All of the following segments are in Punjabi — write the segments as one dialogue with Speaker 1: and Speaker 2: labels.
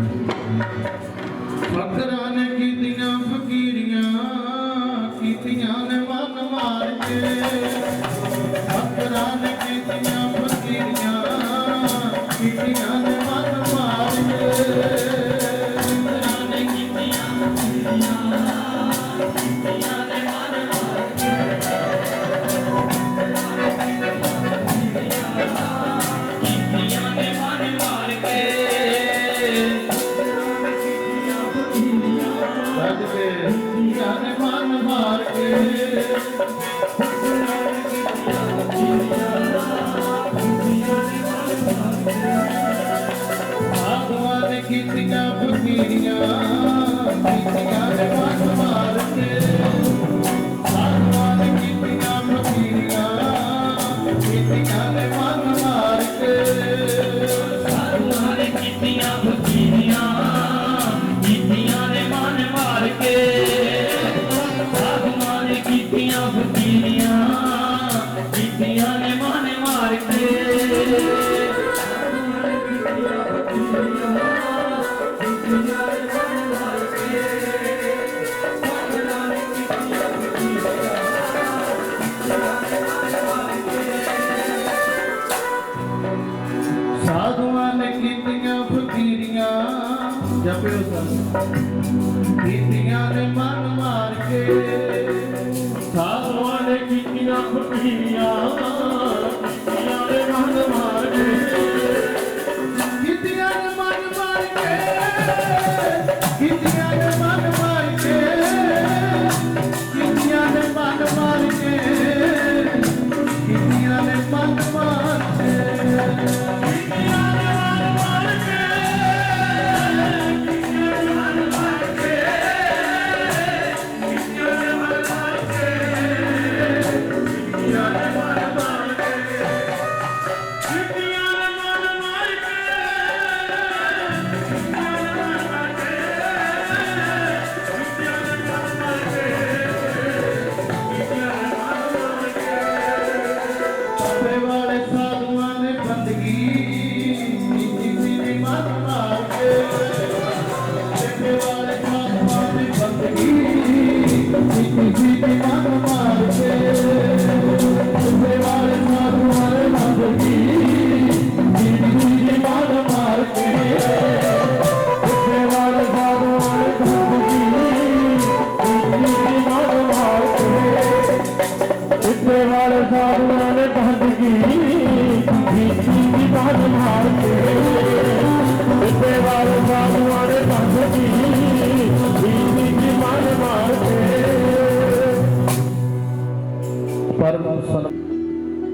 Speaker 1: Thank you. ਕੀਤੀਆਂ ਫਕੀਰੀਆਂ ਕੀਤੀਆਂ
Speaker 2: ਸਾਧੂਆਂ ਨੇ ਕੀਤੀਆਂ ਫਕੀਰੀਆਂ
Speaker 1: ਜਪਿਓ ਸਰ ਕੀਤੀਆਂ ਨੇ ਮਨ ਮਾਰ ਕੇ।
Speaker 2: ਸਾਧੂਆਂ ਨੇ ਕੀਤੀਆਂ ਫਕੀਰੀਆਂ, ਕੀਤੀਆਂ ਨੇ ਮਨ ਮਾਰ ਕੇ।
Speaker 1: ਕੀਤੀਆਂ ਨੇ ਮਨ ਮਾਰ ਕੇ, ਕੀਤੀਆਂ ਨੇ ਮਨ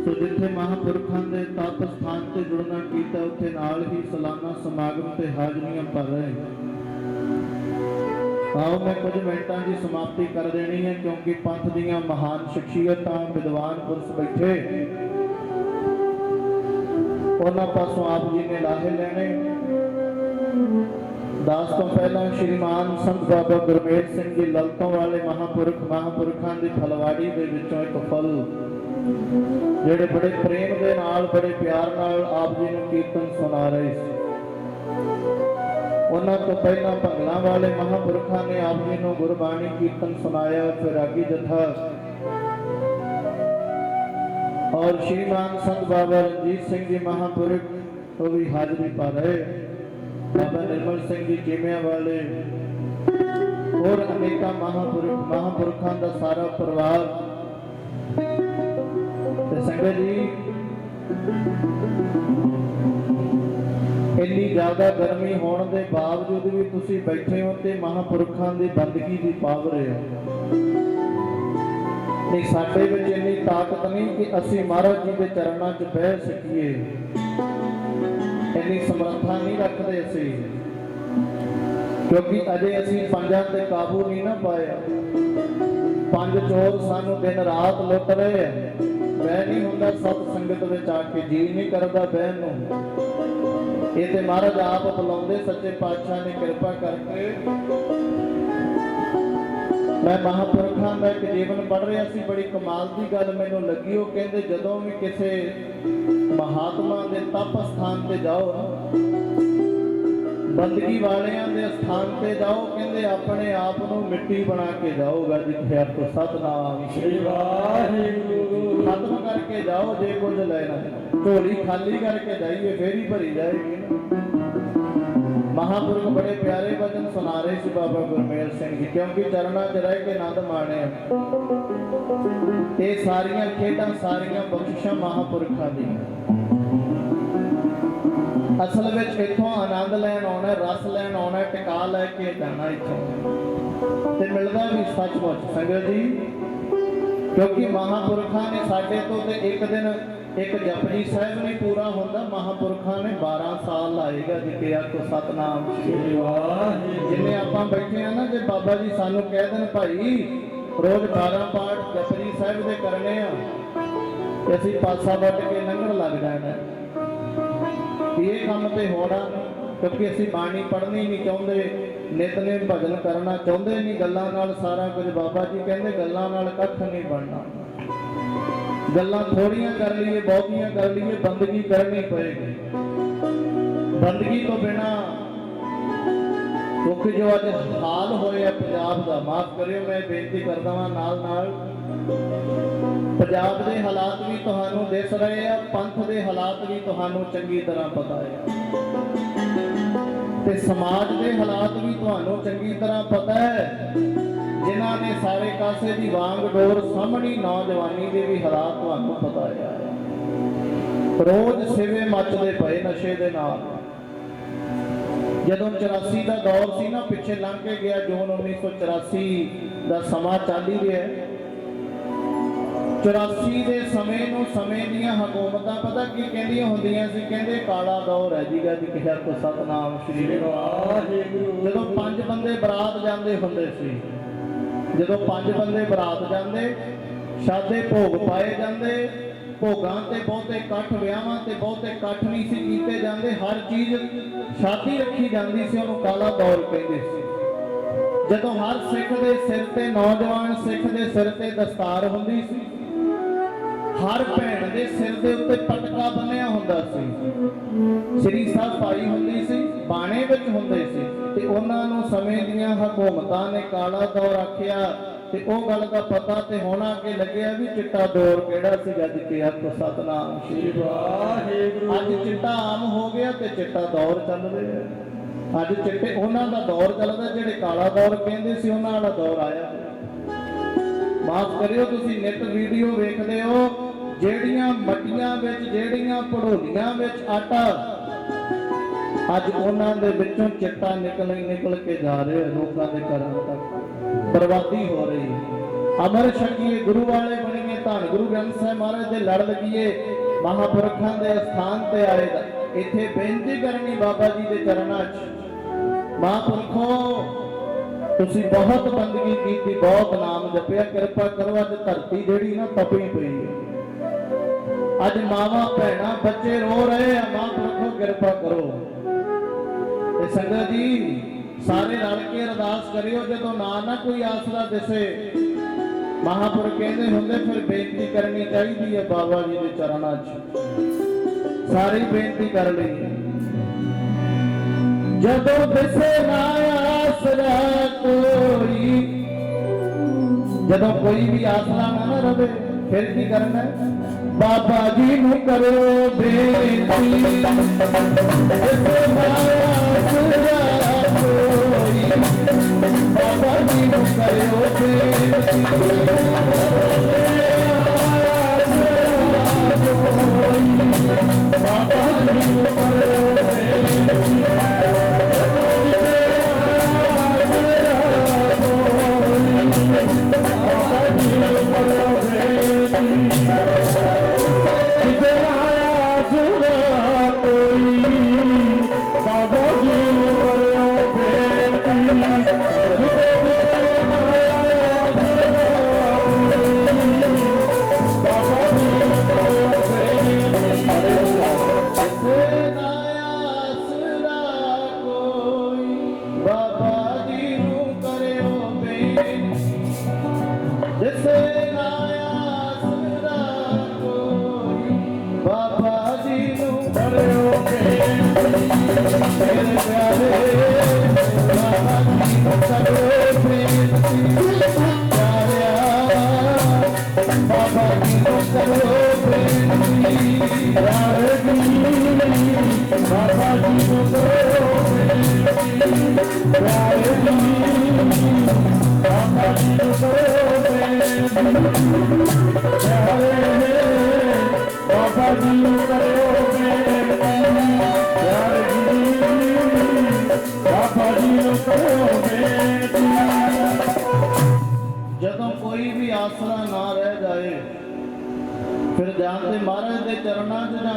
Speaker 1: ਸੋ ਜਿੱਥੇ ਮਹਾਪੁਰਖਾਂ ਦੇ ਤਪ ਸਥਾਨ ਤੇ ਜੁੜਨਾ ਕੀਤਾ ਉੱਥੇ ਨਾਲ ਹੀ ਸਾਲਾਨਾ ਸਮਾਗਮ ਤੇ ਹਾਜ਼ਰੀਆਂ ਭਰ ਰਹੇ ਆਓ ਮੈਂ ਕੁਝ ਮਿੰਟਾਂ ਦੀ ਸਮਾਪਤੀ ਕਰ ਦੇਣੀ ਹੈ, ਕਿਉਂਕਿ ਪੰਥ ਦੀਆਂ ਮਹਾਨ ਸ਼ਖਸੀਅਤਾਂ, ਵਿਦਵਾਨ ਪੁਰਸ਼ ਬੈਠੇ। ਉਹਨਾਂ ਪਾਸੋਂ ਆਪ ਜੀ ਨੇ ਲਾਹੇ ਲੈਣੇ। ਦਾਸ ਤੋਂ ਪਹਿਲਾਂ ਸ਼੍ਰੀਮਾਨ ਸੰਤ ਬਾਬਾ ਗੁਰਮੇਲ ਸਿੰਘ ਜੀ ਲਲਤੋਂ ਵਾਲੇ ਮਹਾਪੁਰਖ, ਮਹਾਪੁਰਖਾਂ ਦੀ ਫਲਵਾੜੀ ਦੇ ਵਿੱਚੋਂ ਇੱਕ ਫਲ। ਜਿਹੜੇ ਬੜੇ ਪ੍ਰੇਮ ਦੇ ਨਾਲ, ਬੜੇ ਪਿਆਰ ਨਾਲ ਆਪ ਜੀ ਨੂੰ ਕੀਰਤਨ ਸੁਣਾ ਰਹੇ ਸੀ। ਉਹਨਾਂ ਤੋਂ ਪਹਿਲਾਂ ਭੰਗਲਾਂ ਵਾਲੇ ਮਹਾਪੁਰਖਾਂ ਨੇ ਆਪ ਜੀ ਨੂੰ ਗੁਰਬਾਣੀ ਕੀਰਤਨ ਸੁਣਾਇਆ, ਫਿਰ ਰਾਗੀ ਜਥਾ। ਔਰ ਸ਼੍ਰੀਮਾਨ ਸੰਤ ਬਾਬਾ ਰਣਜੀਤ ਸਿੰਘ ਜੀ ਮਹਾਪੁਰਖ, ਉਹ ਵੀ ਹਾਜ਼ਰੀ ਪਾ ਰਹੇ। ਬਾਬਾ ਨਿਰਮਲ ਸਿੰਘ ਜੀ ਜੀਮਿਆਂ ਵਾਲੇ ਹੋਰ ਅਨੇਕਾਂ ਮਹਾਪੁਰਖ ਮਹਾਪੁਰਖਾਂ ਦਾ ਸਾਰਾ ਪਰਿਵਾਰ ਤੇ ਸੰਗਤ ਜੀ, ਇੰਨੀ ਜ਼ਿਆਦਾ ਗਰਮੀ ਹੋਣ ਦੇ ਬਾਵਜੂਦ ਵੀ ਤੁਸੀਂ ਬੈਠੇ ਹੋ ਤੇ ਮਹਾਪੁਰਖਾਂ ਦੀ ਬੰਦਗੀ ਦੀ ਪਾਵਰ ਹੈ। ਨਹੀਂ, ਸਾਡੇ ਵਿੱਚ ਇੰਨੀ ਤਾਕਤ ਨਹੀਂ ਕਿ ਅਸੀਂ ਮਹਾਰਾਜ ਜੀ ਦੇ ਚਰਨਾਂ 'ਚ ਬਹਿ ਸਕੀਏ। ਇੰਨੀ ਸਮਰੱਥਾ ਨਹੀਂ ਰੱਖਦੇ ਅਸੀਂ। ਕਿਉਂਕਿ ਅਜੇ ਅਸੀਂ ਪੰਜਾਂ ਤੇ ਕਾਬੂ ਨਹੀਂ ਨਾ ਪਾਇਆ ਪੰਜ ਚੋਰ ਸਾਨੂੰ ਦਿਨ ਰਾਤ ਲੁੱਟ ਰਹੇ ਆ। ਮੈਂ ਨਹੀਂ ਹੁੰਦਾ ਸਤ ਸੰਗਤ ਵਿੱਚ ਆ ਕੇ ਜੀ ਨਹੀਂ ਕਰਦਾ ਬਹਿਣ ਨੂੰ। ਇਹ ਤੇ ਮਹਾਰਾਜ ਆਪ ਬੁਲਾਉਂਦੇ ਸੱਚੇ ਪਾਤਸ਼ਾਹ ਨੇ ਕਿਰਪਾ ਕਰਕੇ। ਮੈਂ ਮਹਾਪੁਰਖਾਂ ਦਾ ਇੱਕ ਜੀਵਨ ਪੜ੍ਹ ਰਿਹਾ ਸੀ ਬੜੀ ਕਮਾਲ ਦੀ ਗੱਲ ਮੈਨੂੰ ਲੱਗੀ। ਉਹ ਕਹਿੰਦੇ ਜਦੋਂ ਵੀ ਕਿਸੇ ਮਹਾਤਮਾ ਦੇ ਤਪ ਸਥਾਨ ਤੇ ਜਾਓ ਬੰਦਗੀ ਵਾਲਿਆਂ ਦੇ ਸਥਾਨ ਤੇ ਜਾਓ ਕਹਿੰਦੇ ਆਪਣੇ ਆਪ ਨੂੰ ਮਿੱਟੀ ਬਣਾ ਕੇ ਜਾਓਗਾ ਜਿੱਥੇ ਆਪ ਸਤਨਾਮ
Speaker 2: ਸ੍ਰੀ ਵਾਹਿਗੁਰੂ।
Speaker 1: ਖਤਮ ਕਰਕੇ ਜਾਓ ਜੇ ਕੁਝ ਲੈਣਾ। ਝੋਲੀ ਖਾਲੀ ਕਰਕੇ ਜਾਈਏ ਫੇਰ ਹੀ ਭਰੀ ਜਾਏਗੀ ਮਹਾਪੁਰਖ ਬੜੇ ਪਿਆਰੇ ਵਚਨ ਸੁਣਾ ਰਹੇ ਸੀ ਬਾਬਾ ਗੁਰਮੇਲ ਸਿੰਘ ਜੀ, ਕਿਉਂਕਿ ਚਰਨਾਂ 'ਚ ਰਹਿ ਕੇ ਆਨੰਦ ਮਾਣਿਆ। ਇਹ ਸਾਰੀਆਂ ਖੇਡਾਂ ਸਾਰੀਆਂ ਬਖਸ਼ਿਸ਼ਾਂ ਮਹਾਪੁਰਖਾਂ ਦੀਆਂ। ਅਸਲ ਵਿੱਚ ਇੱਥੋਂ ਆਨੰਦ ਲੈਣ ਆਉਣਾ, ਰਸ ਲੈਣ ਆਉਣਾ, ਟਿਕਾ ਲੈ ਕੇ ਜਾਣਾ ਇੱਥੋਂ। ਤੇ ਮਿਲਦਾ ਵੀ ਸੱਚਮੁੱਚ, ਸੰਗਤ ਜੀ, ਕਿਉਂਕਿ ਮਹਾਪੁਰਖਾਂ ਨੇ ਸਾਡੇ ਤੋਂ ਤੇ ਇੱਕ ਦਿਨ ਇੱਕ ਜਪਜੀ ਸਾਹਿਬ ਨਹੀਂ ਪੂਰਾ ਹੁੰਦਾ, ਮਹਾਪੁਰਖਾਂ ਨੇ 12 ਸਾਲ ਲਾਏਗਾ ਜਿੱਤੇ ਆਖੋ ਸਤਨਾਮ ਜਿਵੇਂ ਆਪਾਂ ਬੈਠੇ ਆ ਨਾ, ਜੇ ਬਾਬਾ ਜੀ ਸਾਨੂੰ ਕਹਿ ਦੇਣ ਭਾਈ, ਰੋਜ਼ 12 ਪਾਠ ਜਪਜੀ ਸਾਹਿਬ ਦੇ ਕਰਨੇ ਆ, ਤੇ ਅਸੀਂ ਪਾਸਾ ਵੱਟ ਕੇ ਲੰਘਣ ਲੱਗ ਜਾਣਾ। ਇਹ ਕੰਮ ਤੇ ਹੋਣਾ, ਕਿਉਂਕਿ ਅਸੀਂ ਬਾਣੀ ਪੜ੍ਹਨੀ ਨਹੀਂ ਚਾਹੁੰਦੇ ਨਿਤਨੇਮ ਭਜਨ ਕਰਨਾ ਚਾਹੁੰਦੇ ਨਹੀਂ, ਗੱਲਾਂ ਨਾਲ ਸਾਰਾ ਕੁਝ ਬਾਬਾ ਜੀ ਕਹਿੰਦੇ, ਗੱਲਾਂ ਨਾਲ ਕੱਖ ਨਹੀਂ ਬਣਨਾ। ਗੱਲਾਂ ਥੋੜੀਆਂ ਕਰ ਲਈਏ, ਬਹੁਤੀਆਂ ਕਰ ਲਈਏ, ਬੰਦਗੀ ਕਰਨੀ ਪਏਗੀ। ਬੰਦਗੀ ਤੋਂ ਬਿਨਾ ਕਿਉਂਕਿ ਜੋ ਅੱਜ ਹਾਲ ਹੋਇਆ ਪੰਜਾਬ ਦਾ, ਮਾਫ ਕਰਿਓ, ਮੈਂ ਬੇਨਤੀ ਕਰਦਾ ਹਾਂ ਨਾਲ ਨਾਲ ਪੰਜਾਬ ਦੇ ਹਾਲਾਤ ਵੀ ਤੁਹਾਨੂੰ ਦਿਸ ਰਹੇ ਆ, ਪੰਥ ਦੇ ਹਾਲਾਤ ਵੀ ਤੁਹਾਨੂੰ ਚੰਗੀ ਤਰ੍ਹਾਂ ਪਤਾ ਹੈ। ਤੇ ਸਮਾਜ ਦੇ ਹਾਲਾਤ ਵੀ ਤੁਹਾਨੂੰ ਚੰਗੀ ਤਰ੍ਹਾਂ ਪਤਾ ਹੈ। ਜਿਨ੍ਹਾਂ ਨੇ ਸਾਰੇ ਕਾਸੇ ਦੀ ਵਾਂਗ ਡੋਰ ਸਾਹਮਣੀ ਨੌਜਵਾਨੀ ਦੇ ਵੀ ਹਾਲਾਤ ਤੁਹਾਨੂੰ ਪਤਾ ਹੈ। ਰੋਜ਼ ਸਿਵੇ ਮੱਚਦੇ ਪਏ ਨਸ਼ੇ ਦੇ ਨਾਲ। ਜਦੋਂ 84 ਦਾ ਦੌਰ ਸੀ ਨਾ, ਪਿੱਛੇ ਲੰਘ ਕੇ ਗਿਆ ਜੂਨ 1984 ਦਾ ਸਮਾਂ ਚੱਲ ਹੀ ਰਿਹਾ 84 ਦੇ ਸਮੇਂ ਨੂੰ ਸਮੇਂ ਦੀਆਂ ਹਕੂਮਤਾਂ ਪਤਾ ਕੀ ਕਹਿੰਦੀਆਂ ਹੁੰਦੀਆਂ ਸੀ? ਕਹਿੰਦੇ ਕਾਲਾ ਦੌਰ ਹੈ ਜੀਗਾ ਜੀ ਕਿਹਾ ਕੋ ਸਤਨਾਮ, ਸ੍ਰੀ
Speaker 2: ਵਾਹਿਗੁਰੂ
Speaker 1: ਜਦੋਂ ਪੰਜ ਬੰਦੇ ਬਰਾਤ ਜਾਂਦੇ ਹੁੰਦੇ ਸੀ ਜਦੋਂ ਪੰਜ ਬੰਦੇ ਬਰਾਤ ਜਾਂਦੇ, ਸ਼ਾਦੇ ਭੋਗ ਪਾਏ ਜਾਂਦੇ, ਭੋਗਾਂ ਤੇ ਬਹੁਤੇ ਇਕੱਠ ਵਿਆਹਾਂ ਤੇ ਬਹੁਤੇ ਇਕੱਠ ਵੀ ਸੀ ਕੀਤੇ ਜਾਂਦੇ, ਹਰ ਚੀਜ਼ ਸ਼ਾਦੀ ਰੱਖੀ ਜਾਂਦੀ ਸੀ, ਉਹਨੂੰ ਕਾਲਾ ਦੌਰ ਕਹਿੰਦੇ ਸੀ। ਜਦੋਂ ਹਰ ਸਿੱਖ ਦੇ ਸਿਰ ਤੇ ਨੌਜਵਾਨ ਸਿੱਖ ਦੇ ਸਿਰ ਤੇ ਦਸਤਾਰ ਹੁੰਦੀ ਸੀ ਹਰ ਭੈਣ ਦੇ ਸਿਰ ਦੇ ਉੱਤੇ ਪਟਕਾ ਬੰਨਿਆ ਹੁੰਦਾ ਸੀ। ਸ੍ਰੀ ਸਾਹਿਬ ਪਾਈ ਹੁੰਦੀ ਸੀ ਬਾਣੇ ਵਿੱਚ ਹੁੰਦੇ ਸੀ ਤੇ ਉਹਨਾਂ ਨੂੰ ਸਮੇਂ ਦੀਆਂ ਹਕੂਮਤਾਂ ਨੇ ਕਾਲਾ ਦੌਰ ਆਖਿਆ ਤੇ ਉਹ ਗੱਲ ਦਾ ਪਤਾ ਤੇ ਹੋਣਾ ਕਿ ਲੱਗਿਆ ਵੀ ਚਿੱਟਾ ਦੌਰ ਕਿਹੜਾ ਸੀ ਜਦ ਕਿ ਹੱਥ ਸਤਨਾਮ
Speaker 2: ਸ੍ਰੀ ਵਾਹਿਗੁਰੂ।
Speaker 1: ਅੱਜ ਚਿੱਟਾ ਆਮ ਹੋ ਗਿਆ ਤੇ ਚਿੱਟਾ ਦੌਰ ਚੱਲ ਰਿਹਾ ਅੱਜ ਚਿੱਟੇ ਉਹਨਾਂ ਦਾ ਦੌਰ ਚੱਲਦਾ ਜਿਹੜੇ ਕਾਲਾ ਦੌਰ ਕਹਿੰਦੇ ਸੀ ਉਹਨਾਂ ਵਾਲਾ ਦੌਰ ਆਇਆ ਮਾਫ ਕਰਿਓ ਤੁਸੀਂ ਨੈਟ ਵੀਡੀਓ ਵੇਖਦੇ ਹੋ। ਜਿਹੜੀਆਂ ਮੱਟੀਆਂ ਵਿੱਚ, ਜਿਹੜੀਆਂ ਪੜੋਲੀਆਂ ਵਿੱਚ ਆਟਾ ਅੱਜ ਉਹਨਾਂ ਦੇ ਵਿੱਚੋਂ ਚਿੱਟਾ ਨਿਕਲ ਨਿਕਲ ਕੇ ਜਾ ਰਿਹਾ ਲੋਕਾਂ ਦੇ ਘਰਾਂ ਤੱਕ। ਬਰਬਾਦੀ ਹੋ ਰਹੀ ਹੈ। ਅਮਰ ਸ਼ਕੀਏ, ਗੁਰੂ ਵਾਲੇ ਬਣੀਏ ਧੰਨ। ਗੁਰੂ ਗ੍ਰੰਥ ਸਾਹਿਬ ਮਹਾਰਾਜ ਦੇ ਲੜ ਲਗੀਏ, ਮਹਾਪੁਰਖਾਂ ਦੇ ਸਥਾਨ ਤੇ ਆਏ ਦਾ। ਇੱਥੇ ਬੇਨਤੀ ਕਰਨੀ ਬਾਬਾ ਜੀ ਦੇ ਚਰਨਾਂ 'ਚ, ਮਹਾਪੁਰਖੋ, ਤੁਸੀਂ ਬਹੁਤ ਬੰਦਗੀ ਕੀਤੀ, ਬਹੁਤ ਨਾਮ ਜਪਿਆ। ਕਿਰਪਾ ਕਰੋ, ਅੱਜ ਧਰਤੀ ਜਿਹੜੀ ਨਾ ਤਪੀ ਪਈ ਹੈ। ਅੱਜ ਮਾਵਾਂ, ਭੈਣਾਂ, ਬੱਚੇ ਰੋ ਰਹੇ ਆ। ਮਹਾਂਪੁਰਖੋ ਕਿਰਪਾ ਕਰੋ। ਤੇ ਸੰਗਤ ਜੀ, ਸਾਰੇ ਰਲ ਕੇ ਅਰਦਾਸ ਕਰਿਓ, ਜਦੋਂ ਨਾ ਨਾ ਕੋਈ ਆਸਰਾ ਦਿਸੇ, ਮਹਾਂਪੁਰਖ ਕਹਿੰਦੇ ਹੁੰਦੇ, ਫਿਰ ਬੇਨਤੀ ਕਰਨੀ ਚਾਹੀਦੀ ਹੈ ਬਾਬਾ ਜੀ ਦੇ ਚਰਨਾਂ 'ਚ। ਸਾਰੀ ਬੇਨਤੀ ਕਰ ਲਈ। ਜਦੋਂ ਦਿਸੇ ਨਾ ਆਸਰਾ ਕੋਈ, ਜਦੋਂ ਕੋਈ ਵੀ ਆਸਰਾ ਨਾ ਨਾ ਰਵੇ, ਫਿਰ ਕੀ ਕਰਨਾ ਹੈ? ਬਾਬਾ ਜੀ ਨੂੰ ਕਰੋ ਬੇਨਤੀ। ਦਿਸੇ ਨਾ ਆਸਰਾ ਕੋਈ ਬਾਬਾ ਜੀ ਨੂੰ ਕਰੋ ਬੇਨਤੀ। ਬਾਬਾ ਜੀ ਨੂੰ ਕਰੋ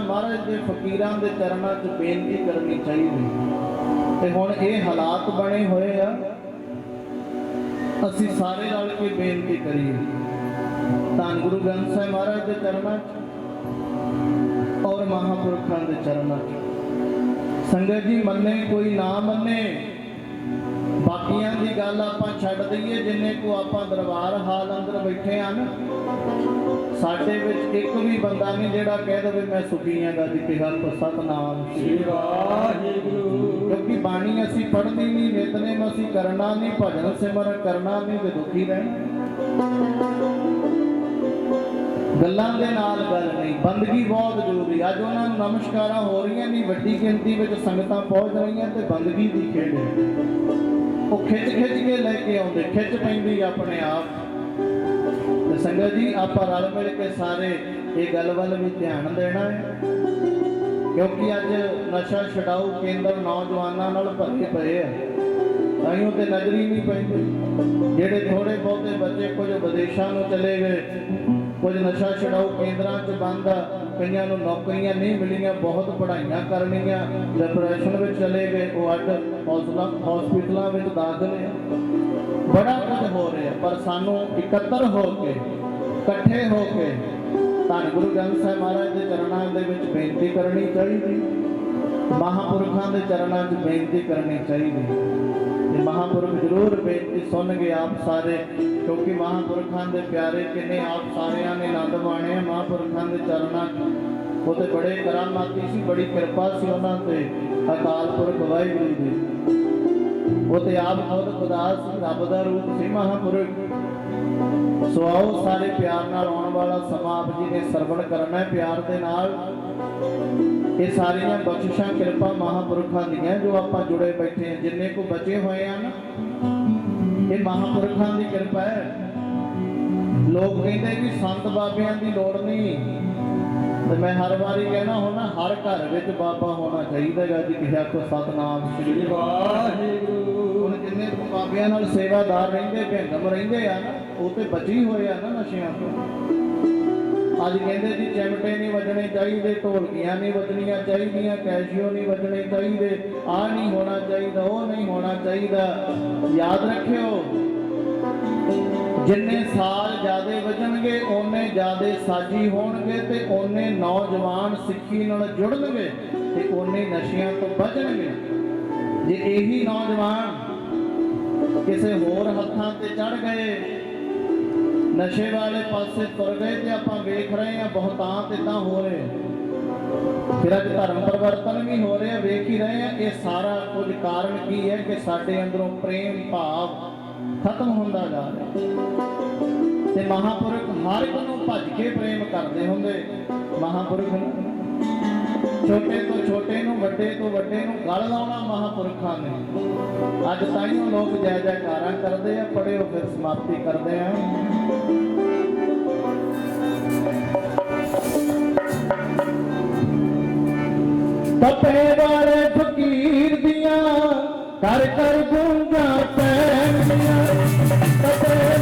Speaker 1: ਮਹਾਰਾਜ ਦੇ ਫਕੀਰਾਂ ਦੇ ਚਰਨਾਂ 'ਚ ਬੇਨਤੀ ਕਰਨੀ ਚਾਹੀਦੀ ਤੇ ਹੁਣ ਇਹ ਹਾਲਾਤ ਬਣੇ ਹੋਏ ਆ। ਅਸੀਂ ਸਾਰੇ ਰਲ ਕੋਈ ਬੇਨਤੀ ਕਰੀਏ। ਤਾਂ ਗੁਰੂ ਗ੍ਰੰਥ ਸਾਹਿਬ ਮਹਾਰਾਜ ਦੇ ਚਰਨਾਂ 'ਚ ਔਰ ਮਹਾਪੁਰਖਾਂ ਦੇ ਚਰਨਾਂ 'ਚ। ਸੰਗਤ ਜੀ ਮੰਨੇ, ਕੋਈ ਨਾ ਮੰਨੇ। ਬਾਕੀਆਂ ਦੀ ਗੱਲ ਆਪਾਂ ਛੱਡ ਦਈਏ ਜਿੰਨੇ ਕੋ ਆਪਾਂ ਦਰਬਾਰ ਹਾਲ ਅੰਦਰ ਬੈਠੇ ਹਨ ਸਾਡੇ ਵਿੱਚ ਇੱਕ ਵੀ ਬੰਦਾ ਨਹੀਂ ਜਿਹੜਾ ਕਹਿ ਦਵੇ ਮੈਂ ਸੁਖੀ ਹਾਂ ਗੱਜ ਕਿਹਾ ਕੋ ਸਤਨਾਮ ਸ੍ਰੀ
Speaker 2: ਵਾਹਿਗੁਰੂ।
Speaker 1: ਕਿਉਂਕਿ ਬਾਣੀ ਅਸੀਂ ਪੜ੍ਹਨੀ ਨਹੀਂ ਨਿਤਨੇਮ ਅਸੀਂ ਕਰਨਾ ਨਹੀਂ ਭਜਨ ਸਿਮਰਨ ਕਰਨਾ ਨਹੀਂ ਤੇ ਦੁਖੀ ਰਹਿਣਾ। ਗੱਲਾਂ ਦੇ ਨਾਲ ਗੱਲ ਨਹੀਂ ਬੰਦਗੀ ਬਹੁਤ ਜ਼ਰੂਰੀ ਅੱਜ ਉਹਨਾਂ ਨੂੰ ਨਮਸਕਾਰਾਂ ਹੋ ਰਹੀਆਂ ਨਹੀਂ ਵੱਡੀ ਗਿਣਤੀ ਵਿੱਚ ਸੰਗਤਾਂ ਪਹੁੰਚ ਰਹੀਆਂ ਤੇ ਬੰਦਗੀ ਦੀ ਖੇਡ ਹੈ। ਉਹ ਖਿੱਚ ਖਿੱਚ ਕੇ ਲੈ ਕੇ ਆਉਂਦੇ, ਖਿੱਚ ਪੈਂਦੀ ਆਪਣੇ ਆਪ। ਤੇ ਸੰਗਤ ਜੀ, ਆਪਾਂ ਰਲ ਮਿਲ ਕੇ ਸਾਰੇ ਇਹ ਗੱਲ ਵੱਲ ਵੀ ਧਿਆਨ ਦੇਣਾ ਹੈ। ਕਿਉਂਕਿ ਅੱਜ ਨਸ਼ਾ ਛਡਾਊ ਕੇਂਦਰ ਨੌਜਵਾਨਾਂ ਨਾਲ ਭਰੇ ਪਏ ਆ। ਤਾਈਓ ਤੇ ਨਜ਼ਰੀ ਨਹੀਂ ਪੈਂਦੀ ਜਿਹੜੇ ਥੋੜੇ ਬਹੁਤੇ ਬੱਚੇ ਕੁਝ ਵਿਦੇਸ਼ਾਂ ਨੂੰ ਚਲੇ ਗਏ, ਕੁਝ ਨਸ਼ਾ ਛਡਾਊ ਕੇਂਦਰਾਂ 'ਚ ਬੰਦ ਆ ਕਈਆਂ ਨੂੰ ਨੌਕਰੀਆਂ ਨਹੀਂ ਮਿਲੀਆਂ, ਬਹੁਤ ਪੜ੍ਹਾਈਆਂ ਕਰਨੀਆਂ ਡਿਪਰੈਸ਼ਨ ਵਿੱਚ ਚਲੇ ਗਏ, ਉਹ ਅੱਜ ਹੌਸਲਾ ਹਸਪੀਟਲਾਂ ਵਿੱਚ ਦਾਖਲ ਆ ਬੜਾ ਕੁਝ ਹੋ ਰਿਹਾ, ਪਰ ਸਾਨੂੰ ਇਕੱਤਰ ਹੋ ਕੇ, ਇਕੱਠੇ ਹੋ ਕੇ ਧੰਨ ਗੁਰੂ ਗ੍ਰੰਥ ਸਾਹਿਬ ਮਹਾਰਾਜ ਦੇ ਚਰਨਾਂ ਦੇ ਵਿੱਚ ਬੇਨਤੀ ਕਰਨੀ ਚਾਹੀਦੀ, ਮਹਾਪੁਰਖਾਂ ਦੇ ਚਰਨਾਂ 'ਚ ਬੇਨਤੀ ਕਰਨੀ ਚਾਹੀਦੀ। ਮਹਾਪੁਰਖ ਜ਼ਰੂਰ ਬੇਨਤੀ ਸੁਣਨਗੇ ਆਪ ਸਾਰੇ, ਕਿਉਂਕਿ ਮਹਾਪੁਰਖਾਂ ਦੇ ਪਿਆਰੇ ਕਿੰਨੇ ਆਪ ਸਾਰਿਆਂ ਨੇ ਆਨੰਦ ਮਾਣੇ ਮਹਾਪੁਰਖਾਂ ਦੇ ਚਰਨਾਂ 'ਚ ਬੜੇ ਕਰਾਮਾਤੀ ਸੀ, ਬੜੀ ਕਿਰਪਾ ਸੀ ਉਹਨਾਂ ਤੇ। ਅਕਾਲ ਪੁਰਖ ਵਾਹਿਗੁਰੂ ਜੀ। ਉਹ ਤੇ ਆਪ ਖੁਦ ਖੁਦਾ ਸੀ ਰੱਬ ਦਾ ਰੂਪ ਸੀ ਮਹਾਪੁਰਖ। ਸੋ ਆਓ ਸਾਰੇ ਪਿਆਰ ਨਾਲ ਆਉਣ ਵਾਲਾ ਸਮਾਂ ਆਪ ਜੀ ਨੇ ਸਰਵਣ ਕਰਨਾ ਹੈ, ਪਿਆਰ ਦੇ ਨਾਲ। ਇਹ ਸਾਰੀਆਂ ਬਖਸ਼ਿਸ਼ਾਂ ਕਿਰਪਾ ਮਹਾਪੁਰਖਾਂ ਦੀਆਂ ਜੋ ਆਪਾਂ ਜੁੜੇ ਬੈਠੇ ਹਾਂ ਜਿੰਨੇ ਕੋ ਬਚੇ ਹੋਏ ਹਨ ਇਹ ਮਹਾਪੁਰਖਾਂ ਦੀ ਕਿਰਪਾ ਹੈ। ਲੋਕ ਕਹਿੰਦੇ ਕਿ ਸੰਤ ਬਾਬਿਆਂ ਦੀ ਲੋੜ ਨਹੀਂ। ਤੇ ਮੈਂ ਹਰ ਵਾਰੀ ਕਹਿਣਾ ਹੁੰਦਾ ਹਰ ਘਰ ਵਿੱਚ ਬਾਬਾ ਹੋਣਾ ਚਾਹੀਦਾ ਹੈ ਜੀ ਕਿਸੇ ਕੋ ਸਤਨਾਮ ਸ੍ਰੀ
Speaker 2: ਵਾਹਿਗੁਰੂ।
Speaker 1: ਹੁਣ ਜਿੰਨੇ ਬਾਬਿਆਂ ਨਾਲ ਸੇਵਾਦਾਰ ਰਹਿੰਦੇ ਭਿੰਗਮ ਰਹਿੰਦੇ ਆ ਨਾ ਉਹ ਤੇ ਬਚੀ ਹੋਏ ਆ ਨਾ ਨਸ਼ਿਆਂ ਤੋਂ। ਅੱਜ ਕਹਿੰਦੇ ਜੀ ਚਿਮਟੇ ਨਹੀਂ ਵੱਜਣੇ ਚਾਹੀਦੇ, ਢੋਲਕੀਆਂ ਨਹੀਂ ਵੱਜਣੀਆਂ ਚਾਹੀਦੀਆਂ, ਕੈਸ਼ੀਓ ਨਹੀਂ ਵੱਜਣੇ ਚਾਹੀਦੇ ਆ ਨਹੀਂ ਹੋਣਾ ਚਾਹੀਦਾ, ਉਹ ਨਹੀਂ ਹੋਣਾ ਚਾਹੀਦਾ। ਯਾਦ ਰੱਖਿਓ, ਜਿੰਨੇ ਸਾਲ ਜਿਆਦੇ ਵਜਣਗੇ, ਓਨੇ ਜਿਆਦੇ ਸਾਜੀ ਹੋਣਗੇ ਤੇ ਓਨੇ ਨੌਜਵਾਨ ਸਿੱਖੀ ਨਾਲ ਜੁੜਨਗੇ ਤੇ ਓਨੇ ਨਸ਼ਿਆਂ ਤੋਂ ਬਚਣਗੇ। ਜੇ ਇਹੀ ਨੌਜਵਾਨ ਕਿਸੇ ਹੋਰ ਹੱਥਾਂ ਤੇ ਚੜ ਗਏ ਨਸ਼ੇ ਵਾਲੇ ਪਾਸੇ ਤੁਰ ਗਏ ਤੇ ਆਪਾਂ ਵੇਖ ਰਹੇ ਹਾਂ ਬਹੁਤਾਂ ਤੇ ਤਾਂ ਹੋ ਰਹੇ ਫਿਰ ਅੱਜ ਧਰਮ ਪਰਿਵਰਤਨ ਵੀ ਹੋ ਰਿਹਾ, ਵੇਖ ਹੀ ਰਹੇ ਹਾਂ। ਇਹ ਸਾਰਾ ਕੁਝ ਕਾਰਨ ਕੀ ਹੈ ਕਿ ਸਾਡੇ ਅੰਦਰੋਂ ਪ੍ਰੇਮ ਭਾਵ ਖਤਮ ਹੁੰਦਾ ਜਾ ਰਿਹਾ ਤੇ ਮਹਾਪੁਰਖ ਹਰ ਇੱਕ ਨੂੰ ਭੱਜ ਕੇ ਪ੍ਰੇਮ ਕਰਦੇ ਹੁੰਦੇ। ਮਹਾਪੁਰਖ ਨੂੰ ਛੋਟੇ ਤੋਂ ਛੋਟੇ ਨੂੰ, ਵੱਡੇ ਤੋਂ ਵੱਡੇ ਨੂੰ ਗਲ ਲਾਉਣਾ ਮਹਾਪੁਰਖਾਂ ਨੇ। ਅੱਜ ਤਾਈਓ ਲੋਕ ਜੈ ਜੈਕਾਰਾਂ ਕਰਦੇ ਆ ਪੜਿਓ ਫਿਰ ਸਮਾਪਤੀ ਕਰਦੇ ਆ। ਤਪੇ ਵਾਲੇ ਫਕੀਰ ਦੀਆਂ, ਕਰ ਕਰ ਗੂੰਜਾਂ ਪੈਣੀਆਂ। ਤਪੇ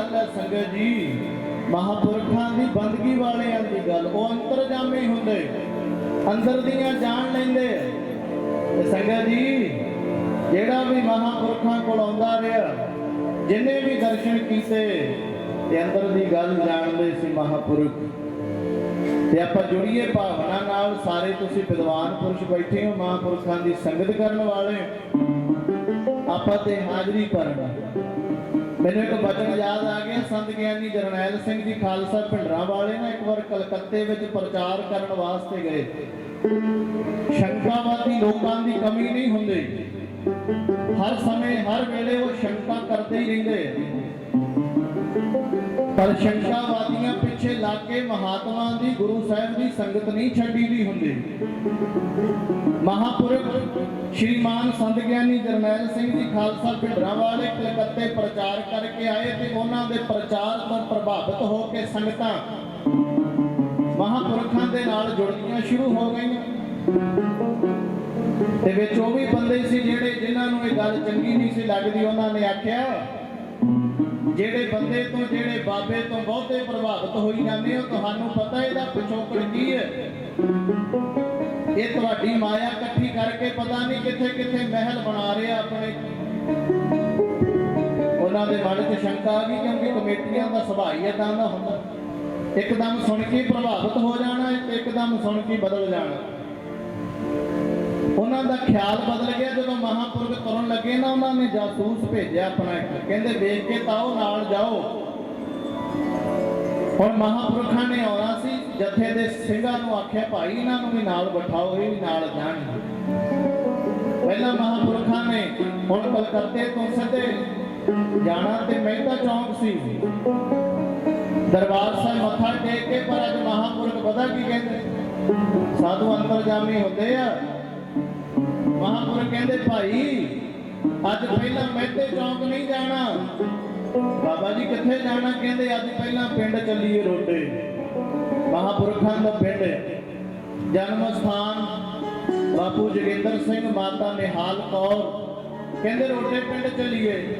Speaker 1: ਗੱਲ ਹੈ ਸੰਗਤ ਜੀ, ਮਹਾਪੁਰਖਾਂ ਦੀ ਬੰਦਗੀ ਵਾਲਿਆਂ ਦੀ ਗੱਲ, ਉਹ ਅੰਤਰਜਾਮੀ ਹੁੰਦੇ, ਅੰਦਰ ਦੀਆਂ ਜਾਣ ਲੈਂਦੇ। ਤੇ ਸੰਗਤ ਜੀ, ਜਿਹੜਾ ਵੀ ਮਹਾਪੁਰਖਾਂ ਕੋਲ ਆਉਂਦਾ ਰਿਹਾ, ਜਿਨੇ ਵੀ ਦਰਸ਼ਨ ਕੀਤੇ, ਤੇ ਅੰਦਰ ਦੀ ਗੱਲ ਜਾਣਦੇ ਸੀ ਮਹਾਪੁਰਖ। ਤੇ ਆਪਾਂ ਜੁੜੀਏ ਭਾਵਨਾ ਨਾਲ, ਸਾਰੇ ਤੁਸੀਂ ਵਿਦਵਾਨ ਪੁਰਸ਼ ਬੈਠੇ ਹੋ, ਮਹਾਪੁਰਖਾਂ ਦੀ ਸੰਗਤ ਕਰਨ ਵਾਲੇ। ਆਪਾਂ ਤੇ ਹਾਜ਼ਰੀ ਭਰਨਾ। ਮੈਨੂੰ ਇੱਕ ਬਚਨ ਯਾਦ ਆ ਗਿਆ, ਸੰਤ ਗਿਆਨੀ ਜਰਨੈਲ ਸਿੰਘ ਜੀ ਖਾਲਸਾ ਭਿੰਡਰਾਂ ਵਾਲੇ ਨਾ ਇੱਕ ਵਾਰ ਕਲਕੱਤੇ ਵਿੱਚ ਪ੍ਰਚਾਰ ਕਰਨ ਵਾਸਤੇ ਗਏ। ਸ਼ੰਕਾਵਾਦੀ ਲੋਕਾਂ ਦੀ ਕਮੀ ਨਹੀਂ ਹੁੰਦੀ। ਹਰ ਸਮੇਂ, ਹਰ ਵੇਲੇ ਉਹ ਸ਼ੰਕਾ ਕਰਦੇ ਹੀ ਰਹਿੰਦੇ। ਪਰ ਸ਼ੰਕਾਵਾਦੀਆਂ ਪਿੱਛੇ ਲੱਗ ਕੇ ਮਹਾਤਮਾ ਦੀ, ਗੁਰੂ ਸਾਹਿਬ ਦੀ ਸੰਗਤ ਨਹੀਂ ਛੱਡੀ ਦੀ ਹੁੰਦੀ। ਮਹਾਪੁਰਖ ਸ਼੍ਰੀਮਾਨ ਸੰਤ ਗਿਆਨੀ ਜਰਨੈਲ ਸਿੰਘ ਜੀ ਖਾਲਸਾ ਭਿੰਡਰਾਂ ਵਾਲੇ ਕਲਕੱਤੇ ਪ੍ਰਚਾਰ ਕਰਕੇ ਆਏ ਤੇ ਉਹਨਾਂ ਦੇ ਪ੍ਰਚਾਰ ਤੋਂ ਪ੍ਰਭਾਵਿਤ ਹੋ ਕੇ ਸੰਗਤਾਂ ਮਹਾਪੁਰਖਾਂ ਦੇ ਨਾਲ ਜੁੜਨੀਆਂ ਸ਼ੁਰੂ ਹੋ ਗਈਆਂ। ਤੇ ਵਿੱਚ ਉਹ ਵੀ ਬੰਦੇ ਸੀ ਜਿਹੜੇ ਜਿਨ੍ਹਾਂ ਨੂੰ ਇਹ ਗੱਲ ਚੰਗੀ ਨਹੀਂ ਸੀ ਲੱਗਦੀ, ਉਹਨਾਂ ਨੇ ਆਖਿਆ ਜਿਹੜੇ ਬੰਦੇ ਤੋਂ, ਜਿਹੜੇ ਬਾਬੇ ਤੋਂ ਬਹੁਤੇ ਪ੍ਰਭਾਵਿਤ ਹੋਈ ਜਾਂਦੇ ਹੋ, ਤੁਹਾਨੂੰ ਪਤਾ ਇਹਦਾ ਪਿਛੋਕੜ ਕੀ ਹੈ? ਇਹ ਤੁਹਾਡੀ ਮਾਇਆ ਇਕੱਠੀ ਕਰਕੇ ਪਤਾ ਨਹੀਂ ਕਿੱਥੇ ਕਿੱਥੇ ਮਹਿਲ ਬਣਾ ਰਿਹਾ ਆਪਣੇ। ਉਹਨਾਂ ਦੇ ਮਨ 'ਚ ਸ਼ੰਕਾ ਆ ਗਈ ਕਿਉਂਕਿ ਕਮੇਟੀਆਂ ਦਾ ਸੁਭਾਅ ਹੀ ਏਦਾਂ ਦਾ ਹੁੰਦਾ। ਇੱਕਦਮ ਸੁਣ ਕੇ ਪ੍ਰਭਾਵਿਤ ਹੋ ਜਾਣਾ ਇੱਕਦਮ ਸੁਣ ਕੇ ਬਦਲ ਜਾਣਾ। ਉਹਨਾਂ ਦਾ ਖਿਆਲ ਬਦਲ ਗਿਆ, ਜਦੋਂ ਮਹਾਪੁਰਖ ਤੁਰਨ ਲੱਗੇ ਨਾ, ਉਹਨਾਂ ਨੇ ਜਾਸੂਸ ਭੇਜਿਆ ਆਪਣਾ ਕਹਿੰਦੇ, ਵੇਖ ਕੇ ਤਾਓ ਨਾਲ ਜਾਓ। ਹੁਣ ਮਹਾਪੁਰਖਾਂ ਨੇ ਆਉਣਾ ਸੀ, ਜਥੇ ਦੇ ਸਿੰਘਾਂ ਨੂੰ ਆਖਿਆ, ਭਾਈ, ਇਹਨਾਂ ਨੂੰ ਵੀ ਨਾਲ ਬਿਠਾਓ, ਇਹ ਵੀ ਨਾਲ ਜਾਣਗੇ। ਪਹਿਲਾਂ ਮਹਾਪੁਰਖਾਂ ਨੇ ਹੁਣ ਕਲਕੱਤੇ ਤੋਂ ਸਿੱਧੇ ਜਾਣਾ ਤੇ ਮਹਿਤਾ ਚੌਂਕ ਸੀ। ਦਰਬਾਰ ਸਾਹਿਬ ਮੱਥਾ ਟੇਕ ਕੇ, ਪਰ ਅੱਜ ਮਹਾਪੁਰਖ ਪਤਾ ਕੀ ਕਹਿੰਦੇ? ਸਾਧੂ ਅੰਤਰਜਾਮੀ ਹੁੰਦੇ ਆ। ਮਹਾਪੁਰਖ ਕਹਿੰਦੇ, ਭਾਈ, ਅੱਜ ਪਹਿਲਾਂ ਮਹਿਤੇ ਚੌਂਕ ਨਹੀਂ ਜਾਣਾ। ਬਾਬਾ ਜੀ ਕਿੱਥੇ ਜਾਣਾ? ਕਹਿੰਦੇ, ਅੱਜ ਪਹਿਲਾਂ ਪਿੰਡ ਚੱਲੀਏ ਰੋਡੇ। ਮਹਾਪੁਰਖਾਂ ਦਾ ਪਿੰਡ ਜਨਮ ਸਥਾਨ ਬਾਪੂ ਜੋਗਿੰਦਰ ਸਿੰਘ, ਮਾਤਾ ਨਿਹਾਲ ਕੌਰ। ਕਹਿੰਦੇ, ਰੋਡੇ ਪਿੰਡ ਚੱਲੀਏ।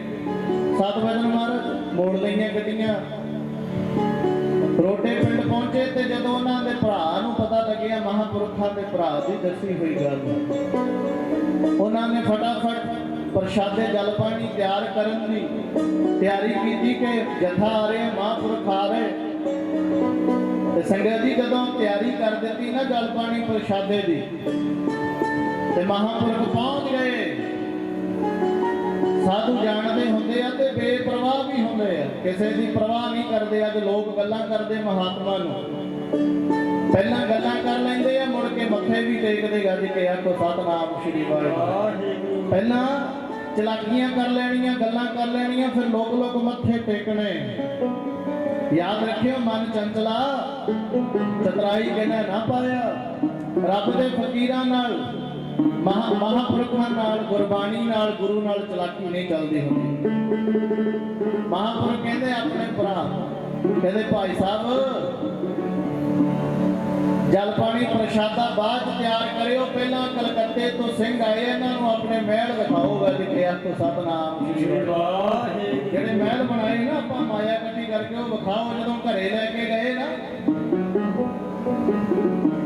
Speaker 1: ਸਤਵਜਨ ਮਹਾਰਾਜ, ਮੋੜ ਲਈਆਂ ਗੱਡੀਆਂ। ਰੋਟੇ ਪਿੰਡ ਪਹੁੰਚੇ ਤੇ ਜਦੋਂ ਉਹਨਾਂ ਦੇ ਭਰਾ ਨੂੰ ਪਤਾ ਲੱਗਿਆ, ਮਹਾਪੁਰਖਾਂ ਦੇ ਭਰਾ ਦੀ ਦੱਸੀ ਹੋਈ ਗੱਲ। ਉਹਨਾਂ ਨੇ ਫਟਾਫਟ ਪ੍ਰਸ਼ਾਦੇ ਜਲ ਪਾਣੀ ਤਿਆਰ ਕਰਨ ਦੀ ਤਿਆਰੀ ਕੀਤੀ ਕਿ ਜਥਾ ਆ ਰਿਹਾ, ਮਹਾਂਪੁਰਖ ਆ ਰਹੇ। ਤੇ ਸੰਗਤ ਜੀ ਜਦੋਂ ਤਿਆਰੀ ਕਰ ਦਿੱਤੀ ਨਾ ਜਲ ਪਾਣੀ ਪ੍ਰਸ਼ਾਦੇ ਦੀ, ਤੇ ਮਹਾਂਪੁਰਖ ਪਹੁੰਚ ਗਏ। ਸਾਧੂ ਜਾਣਦੇ ਹੁੰਦੇ ਆ ਤੇ ਬੇਪਰਵਾਹ ਵੀ ਹੁੰਦੇ ਆ। ਕਿਸੇ ਦੀ ਪਰਵਾਹ ਨਹੀਂ ਕਰਦੇ ਅੱਜ ਲੋਕ ਗੱਲਾਂ ਕਰਦੇ ਮਹਾਤਮਾ ਨੂੰ। ਪਹਿਲਾਂ ਗੱਲਾਂ ਕਰ ਲੈਂਦੇ ਆ, ਮੁੜ ਕੇ ਮੱਥੇ ਵੀ ਟੇਕਦੇ ਗੱਜ ਕੇ ਆਖੋ ਸਤਨਾਮ ਸ਼੍ਰੀ ਵਾਹਿਗੁਰੂ। ਪਹਿਲਾਂ ਚਲਾਕੀਆਂ ਕਰ ਲੈਣੀਆਂ, ਗੱਲਾਂ ਕਰ ਲੈਣੀਆਂ, ਫਿਰ ਲੋਕ ਲੋਕ ਮੱਥੇ ਟੇਕਣੇ। ਯਾਦ ਰੱਖਿਓ ਮਨ ਚੰਚਲਾ, ਚਤਰਾਈ ਕਹਿੰਦਾ ਨਾ ਪਾਇਆ, ਰੱਬ ਦੇ ਫਕੀਰਾਂ ਨਾਲ। ਮਹਾ ਮਹਾਪੁਰਖਾਂ ਨਾਲ ਗੁਰਬਾਣੀ ਨਾਲ ਗੁਰੂ ਨਾਲ ਚਲਾਕੀ ਨਹੀਂ ਚੱਲਦੀ ਹੁੰਦੀ ਮਹਾਪੁਰਖ ਕਹਿੰਦੇ ਆਪਣੇ ਭਰਾ ਕਹਿੰਦੇ ਭਾਈ ਸਾਹਿਬ ਜਲ ਪਾਣੀ ਪ੍ਰਸ਼ਾਦਾ ਬਾਅਦ ਤਿਆਰ ਕਰਿਓ ਪਹਿਲਾਂ ਕਲਕੱਤੇ ਤੋਂ ਸਿੰਘ ਆਏ ਇਹਨਾਂ ਨੂੰ ਆਪਣੇ ਮਹਿਲ ਦਿਖਾਓ ਗੱਜ ਕੇ ਆਖੋ ਸਤਨਾਮ ਵਾਹਿਗੁਰੂ। ਜਿਹੜੇ ਮਹਿਲ ਬਣਾਏ ਨਾ ਆਪਾਂ ਮਾਇਆ ਇਕੱਠੀ ਕਰਕੇ ਉਹ ਵਿਖਾਓ ਜਦੋਂ ਘਰੇ ਲੈ ਕੇ ਗਏ ਨਾ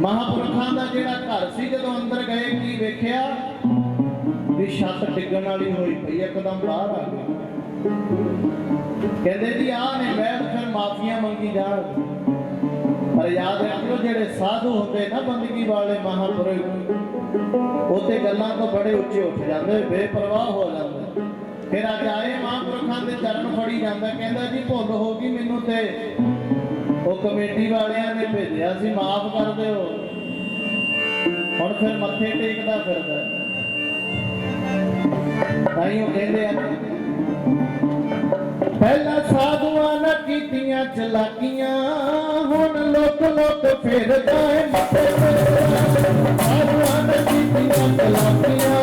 Speaker 1: ਮਹਾਪੁਰਖਾਂ ਦਾ ਜਿਹੜਾ ਘਰ ਸੀ, ਜਦੋਂ ਅੰਦਰ ਗਏ, ਕੀ ਵੇਖਿਆ? ਵੀ ਛੱਤ ਡਿੱਗਣ ਵਾਲੀ ਹੋਈ ਪਈ ਇੱਕਦਮ ਬਾਹਰ ਆ ਗਏ ਕਹਿੰਦੇ ਜੀ, ਆਹ ਨੇ ਮਹਿਲ ਫਿਰ ਮਾਫੀਆਂ ਮੰਗੀ ਜਾਣ। ਪਰ ਯਾਦ ਰੱਖਿਓ, ਜਿਹੜੇ ਸਾਧੂ ਹੁੰਦੇ ਨਾ ਬੰਦਗੀ ਵਾਲੇ ਮਹਾਪੁਰਖ ਉਹ ਗੱਲਾਂ ਤੋਂ ਬੜੇ ਉੱਚੇ ਉੱਠ ਜਾਂਦੇ, ਬੇਪਰਵਾਹ ਹੋ ਜਾਂਦੇ। ਫਿਰ ਅੱਜ ਆਏ ਮਹਾਂਪੁਰਖਾਂ ਦੇ ਚਰਨ ਫੜੀ ਜਾਂਦਾ, ਕਹਿੰਦਾ ਜੀ, ਭੁੱਲ ਹੋ ਗਈ ਮੈਨੂੰ ਤੇ। ਉਹ ਕਮੇਟੀ ਵਾਲਿਆਂ ਨੇ ਭੇਜਿਆ ਸੀ, ਮਾਫ ਕਰ ਦਿਓ। ਹੁਣ ਫਿਰ ਮੱਥੇ ਟੇਕਦਾ ਫਿਰਦਾ। ਤਾਈਓ ਕਹਿੰਦੇ ਆ, ਪਹਿਲਾਂ ਸਾਧੂਆਂ ਨਾ ਕੀਤੀਆਂ ਚਲਾਕੀਆਂ, ਹੁਣ ਲੋਕ ਲੋਕ ਫਿਰਦਾ ਏ ਮੱਥੇ ਤੇ। ਸਾਧੂਆਂ ਨਾ ਕੀਤੀਆਂ ਚਲਾਕੀਆਂ,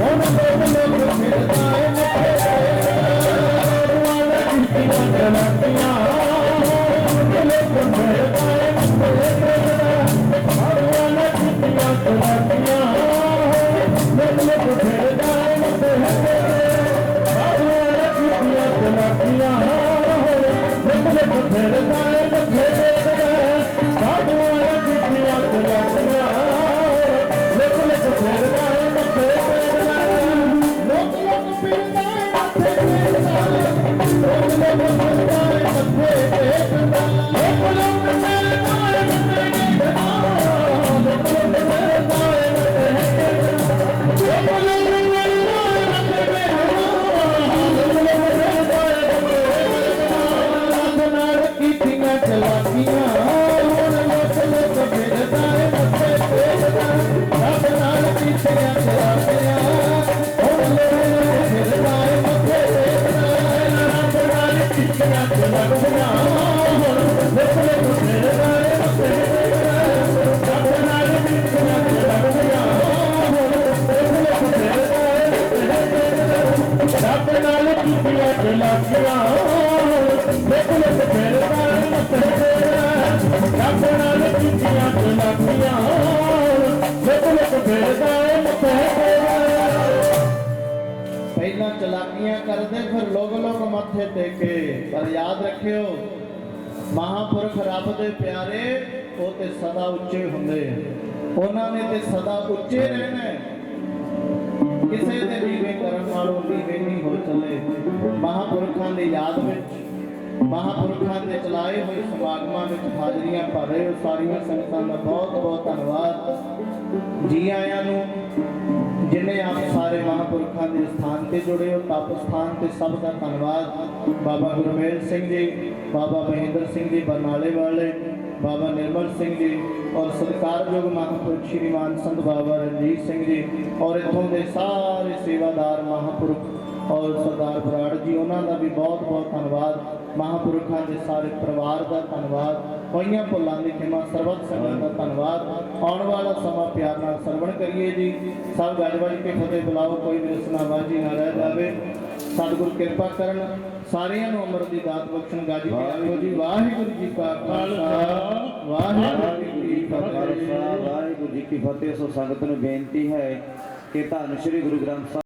Speaker 1: ਹੁਣ ਲੋਕ ਲੋਕ ਫੇਰਦਾ ਏ ਮੱਥੇ ਤੇ। ਸਾਧੂਆਂ ਨਾ ਕੀਤੀਆਂ ਚਲਾਕੀਆਂ ਲੋਕ ਲੋਕ ਫੇਰਦਾ ਰੱਬ ਨਾਲ ਕੀਤੀਆਂ ਚਲਾਕੀਆਂ ਲੋਕ ਲੋਕ ਫਿਰਦਾ ਏ ਰੱਬ ਨਾਲ ਕੀਤੀਆਂ ਚਲਾਕੀਆਂ ਲੋਕ ਲੋਕ ਫਿਰਦਾ ਏ ਪਹਿਲਾਂ ਚਲਾਕੀਆਂ ਕਰਦੇ, ਫਿਰ ਲੋਕ ਲੋਕ ਮੱਥੇ ਟੇਕੇ। ਪਰ ਯਾਦ ਰੱਖਿਓ, ਮਹਾਪੁਰਖ ਰੱਬ ਦੇ ਪਿਆਰੇ, ਉਹ ਤੇ ਸਦਾ ਉੱਚੇ ਹੁੰਦੇ ਉਹਨਾਂ ਨੇ ਤੇ ਸਦਾ ਉੱਚੇ ਰਹਿਣਾ ਕਿਸੇ ਦੇ ਨੀਵੇਂ ਕਰਨ ਨਾਲੋਂ ਨੀਵੇਂ ਨਹੀਂ ਹੋ ਚੱਲੇ। ਮਹਾਪੁਰਖਾਂ ਦੀ ਯਾਦ ਵਿੱਚ, ਮਹਾਪੁਰਖਾਂ ਦੇ ਚਲਾਏ ਹੋਏ ਸਮਾਗਮਾਂ ਵਿੱਚ ਹਾਜ਼ਰੀਆਂ ਭਰ ਰਹੇ ਹੋ। ਸਾਰੀਆਂ ਸੰਗਤਾਂ ਦਾ ਬਹੁਤ ਬਹੁਤ ਧੰਨਵਾਦ। ਜੀ ਆਇਆਂ ਨੂੰ, ਜਿਨੇ ਆਪ ਸਾਰੇ ਮਹਾਪੁਰਖਾਂ ਦੇ ਸਥਾਨ ਤੇ ਜੁੜੇ ਹੋ, ਤਪ ਸਥਾਨ ਤੇ ਸਭ ਦਾ ਧੰਨਵਾਦ। ਬਾਬਾ ਗੁਰਮੇਲ ਸਿੰਘ ਜੀ, ਬਾਬਾ ਮਹਿੰਦਰ ਸਿੰਘ ਜੀ, ਬਰਨਾਲੇ ਵਾਲੇ ਬਾਬਾ ਨਿਰਮਲ ਸਿੰਘ ਜੀ ਔਰ ਸਤਿਕਾਰਯੋਗ ਮਹਾਂਪੁਰਖ ਸ਼੍ਰੀਮਾਨ ਸੰਤ ਬਾਬਾ ਰਣਜੀਤ ਸਿੰਘ ਜੀ ਔਰ ਇੱਥੋਂ ਦੇ ਸਾਰੇ ਸੇਵਾਦਾਰ ਮਹਾਂਪੁਰਖ ਔਰ ਸਰਦਾਰ ਬਰਾੜ ਜੀ, ਉਹਨਾਂ ਦਾ ਵੀ ਬਹੁਤ ਬਹੁਤ ਧੰਨਵਾਦ। ਮਹਾਂਪੁਰਖਾਂ ਦੇ ਸਾਰੇ ਪਰਿਵਾਰ ਦਾ ਧੰਨਵਾਦ। ਹੋਈਆਂ ਭੁੱਲਾਂ ਦੀ ਖਿਮਾ ਸਰਬਤ ਸੰਗਤ ਦਾ ਧੰਨਵਾਦ। ਆਉਣ ਵਾਲਾ ਸਮਾਂ ਪਿਆਰ ਨਾਲ ਸਰਵਣ ਕਰੀਏ ਜੀ। ਸਭ ਗੱਜ ਵੱਜ ਕੇ ਫਤਿਹ ਬੁਲਾਓ, ਕੋਈ ਵੀ ਰਸਨਾਬਾਜ਼ੀ ਨਾ ਰਹਿ ਜਾਵੇ। ਸਤਿਗੁਰ ਕਿਰਪਾ ਕਰਨ। ਸਾਰਿਆਂ ਨੂੰ ਅਮਰ ਦੀ ਦਾਤ ਬਖਸ਼ਣ ਗੱਜ ਆਖੋ ਜੀ ਵਾਹਿਗੁਰੂ ਜੀ ਕਾ ਖਾਲਸਾ। ਵਾਹਿਗੁਰੂ ਜੀ ਕੀ
Speaker 3: ਖਾਲਸਾ
Speaker 1: ਫਤਿਹ।
Speaker 3: ਵਾਹਿਗੁਰੂ ਜੀ ਕੀ ਫਤਿਹ। ਸੋ ਸੰਗਤ ਨੂੰ ਬੇਨਤੀ ਹੈ ਕਿ ਧੰਨ ਸ਼੍ਰੀ ਗੁਰੂ ਗ੍ਰੰਥ ਸਾਹਿਬ